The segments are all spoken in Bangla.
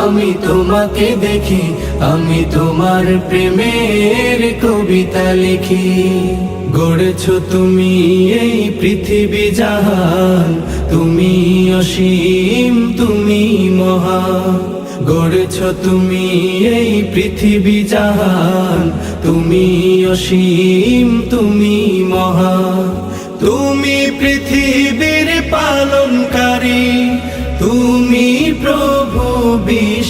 আমি তোমাকে দেখি, আমি তোমার প্রেমের কবিতা লিখি। গড়েছ তুমি এই পৃথিবী জাহান, তুমি অসীম, তুমি মহা গড়েছ তুমি এই পৃথিবী জাহান, তুমি অসীম, তুমি মহা তুমি পৃথিবীর পালনকারী।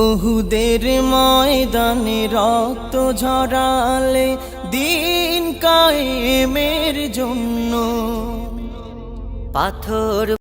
ওহুদের ময়দানে রক্ত ঝরালে দিন কায়েমের জন্য। পাথর